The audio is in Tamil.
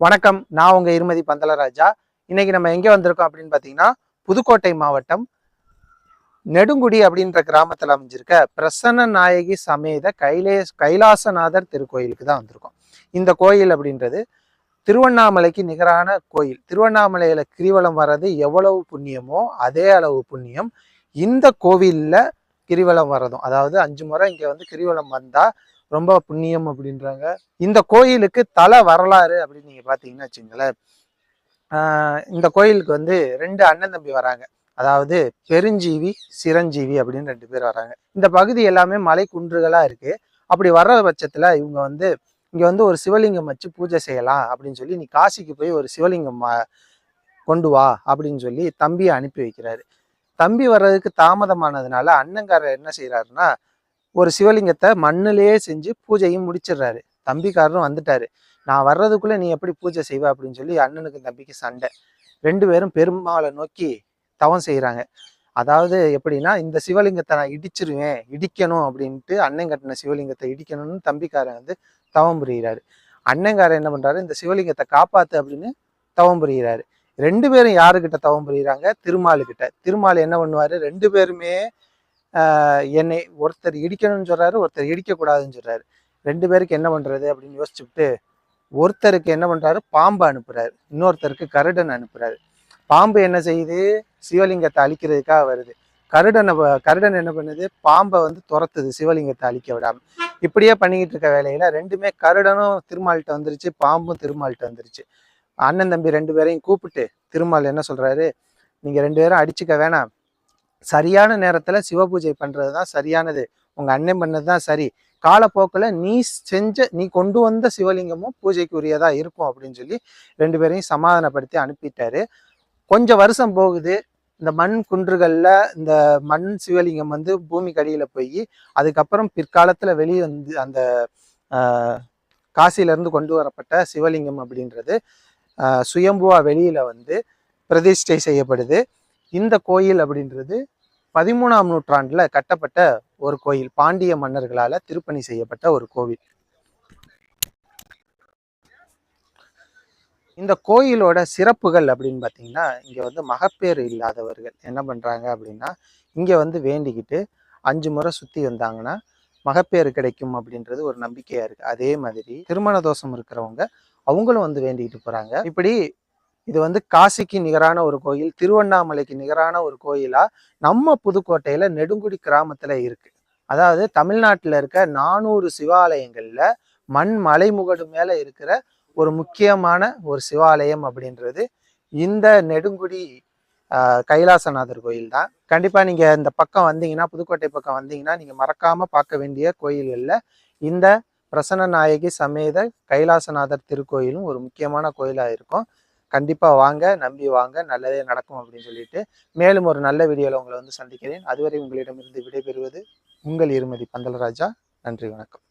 வணக்கம் நான் உங்கள் இருமதி பந்தலராஜா. இன்னைக்கு நம்ம எங்கே வந்திருக்கோம் அப்படின்னு பார்த்தீங்கன்னா புதுக்கோட்டை மாவட்டம் நெடுங்குடி அப்படின்ற கிராமத்தில் அமைஞ்சிருக்க பிரசன்ன நாயகி சமேத கைலே கைலாசநாதர் திருக்கோயிலுக்கு தான் வந்திருக்கோம். இந்த கோயில் அப்படின்றது திருவண்ணாமலைக்கு நிகரான கோயில். திருவண்ணாமலையில் கிரிவலம் வர்றது எவ்வளவு புண்ணியமோ அதே அளவு புண்ணியம். இந்த கோவிலில் கிரிவலம் வரதும். அதாவது அஞ்சு முறை இங்கே வந்து கிரிவலம் வந்தால் ரொம்ப புண்ணியம் அப்படின்றாங்க. இந்த கோயிலுக்கு தலை வரலாறு அப்படின்னு நீங்கள் பார்த்தீங்கன்னா வச்சுங்களேன். ஆஹ் இந்த கோயிலுக்கு வந்து ரெண்டு அண்ணன் தம்பி வராங்க. அதாவது பெருஞ்சீவி சிரஞ்சீவி அப்படின்னு ரெண்டு பேர் வராங்க. இந்த பகுதி எல்லாமே மலை குன்றுகளாக இருக்கு. அப்படி வர்ற பட்சத்துல இவங்க வந்து இங்கே வந்து ஒரு சிவலிங்கம் வச்சு பூஜை செய்யலாம் அப்படின்னு சொல்லி நீ காசிக்கு போய் ஒரு சிவலிங்கம் கொண்டு வா அப்படின்னு சொல்லி தம்பியை அனுப்பி வைக்கிறாரு. தம்பி வர்றதுக்கு தாமதமானதுனால அண்ணங்காரர் என்ன செய்கிறாருன்னா ஒரு சிவலிங்கத்தை மண்ணிலேயே செஞ்சு பூஜையும் முடிச்சிடுறாரு. தம்பிக்காரரும் வந்துட்டாரு. நான் வர்றதுக்குள்ளே நீ எப்படி பூஜை செய்வ அப்படின்னு சொல்லி அண்ணனுக்கு தம்பிக்கு சண்டை. ரெண்டு பேரும் பெருமாளை நோக்கி தவம் செய்கிறாங்க அதாவது எப்படின்னா இந்த சிவலிங்கத்தை நான் இடிச்சிருவேன் இடிக்கணும் அப்படின்ட்டு அண்ணன் கட்டின சிவலிங்கத்தை இடிக்கணும்னு தம்பிக்காரன் வந்து தவம் புரிகிறாரு அண்ணங்காரன் என்ன பண்ணுறாரு இந்த சிவலிங்கத்தை காப்பாற்று அப்படின்னு தவம் புரிகிறாரு ரெண்டு பேரும் யாருக்கிட்ட தவம் புரியுறாங்க? திருமாலுக்கிட்ட. திருமால் என்ன பண்ணுவார்? ரெண்டு பேருமே என்னை ஒருத்தர் இடிக்கணும்னு சொல்கிறாரு ஒருத்தர் இடிக்கக்கூடாதுன்னு சொல்கிறாரு ரெண்டு பேருக்கு என்ன பண்ணுறது அப்படின்னு யோசிச்சுட்டு ஒருத்தருக்கு என்ன பண்ணுறாரு பாம்பு அனுப்புகிறாரு இன்னொருத்தருக்கு கருடன் அனுப்புகிறாரு பாம்பு என்ன செய்யுது? சிவலிங்கத்தை அழிக்கிறதுக்காக வருது. கருடனை கருடன் என்ன பண்ணுது? பாம்பை வந்து துரத்துது சிவலிங்கத்தை அழிக்க விடாமல் இப்படியே பண்ணிக்கிட்டு இருக்க வேலையில ரெண்டுமே கருடனும் திருமால்கிட்ட வந்துருச்சு பாம்பும் திருமால்கிட்ட வந்துருச்சு. அண்ணன் தம்பி ரெண்டு பேரையும் கூப்பிட்டு திருமால் என்ன சொல்கிறாரு நீங்கள் ரெண்டு பேரும் அடிச்சுக்க வேணாம். சரியான நேரத்துல சிவபூஜை பண்ணுறது தான் சரியானது. உங்கள் அண்ணன் பண்ணது தான் சரி. காலப்போக்கில் நீ செஞ்ச நீ கொண்டு வந்த சிவலிங்கமும் பூஜைக்குரியதாக இருக்கும் அப்படின்னு சொல்லி ரெண்டு பேரையும் சமாதானப்படுத்தி அனுப்பிட்டாரு. கொஞ்சம் வருஷம் போகுது. இந்த மண் குன்றுகளில் இந்த மண் சிவலிங்கம் வந்து பூமிக்கு அடியில் போய் அதுக்கப்புறம் பிற்காலத்தில் வெளியே வந்து அந்த ஆஹ், கொண்டு வரப்பட்ட சிவலிங்கம் அப்படின்றது சுயம்புவா வெளியில வந்து பிரதிஷ்டை செய்யப்படுது. இந்த கோயில் அப்படின்றது பதிமூணாம் நூற்றாண்டுல கட்டப்பட்ட ஒரு கோயில். பாண்டிய மன்னர்களால திருப்பணி செய்யப்பட்ட ஒரு கோவில். இந்த கோயிலோட சிறப்புகள் அப்படின்னு பார்த்தீங்கன்னா இங்க வந்து மகப்பேறு இல்லாதவர்கள் என்ன பண்றாங்க அப்படின்னா இங்க வந்து வேண்டிக்கிட்டு அஞ்சு முறை சுத்தி வந்தாங்கன்னா மகப்பேறு கிடைக்கும் அப்படின்றது ஒரு நம்பிக்கையா இருக்கு. அதே மாதிரி திருமண தோஷம் இருக்கிறவங்க அவங்களும் வந்து வேண்டிக்கிட்டு போறாங்க. இப்படி இது வந்து காசிக்கு நிகரான ஒரு கோயில் திருவண்ணாமலைக்கு நிகரான ஒரு கோயிலா நம்ம புதுக்கோட்டையில நெடுங்குடி கிராமத்துல இருக்கு. அதாவது தமிழ்நாட்டில் இருக்க நானூறு சிவாலயங்களில் மண் மலைமுகடு மேலே இருக்கிற ஒரு முக்கியமான ஒரு சிவாலயம் அப்படின்றது இந்த நெடுங்குடி கைலாசநாதர் கோயில் தான். கண்டிப்பாக நீங்கள் இந்த பக்கம் வந்தீங்கன்னா புதுக்கோட்டை பக்கம் வந்தீங்கன்னா நீங்கள் மறக்காமல் பார்க்க வேண்டிய கோயில்களில் இந்த பிரசன்ன நாயகி சமேத கைலாசநாதர் திருக்கோயிலும் ஒரு முக்கியமான கோயிலாக இருக்கும் கண்டிப்பாக வாங்க நம்பி வாங்க நல்லதே நடக்கும் அப்படின்னு சொல்லிட்டு. மேலும் ஒரு நல்ல வீடியோவில் உங்களை வந்து சந்திக்கிறேன். அதுவரை உங்களிடமிருந்து விடைபெறுவது உங்கள் இருமதி பந்தலராஜா. நன்றி வணக்கம்.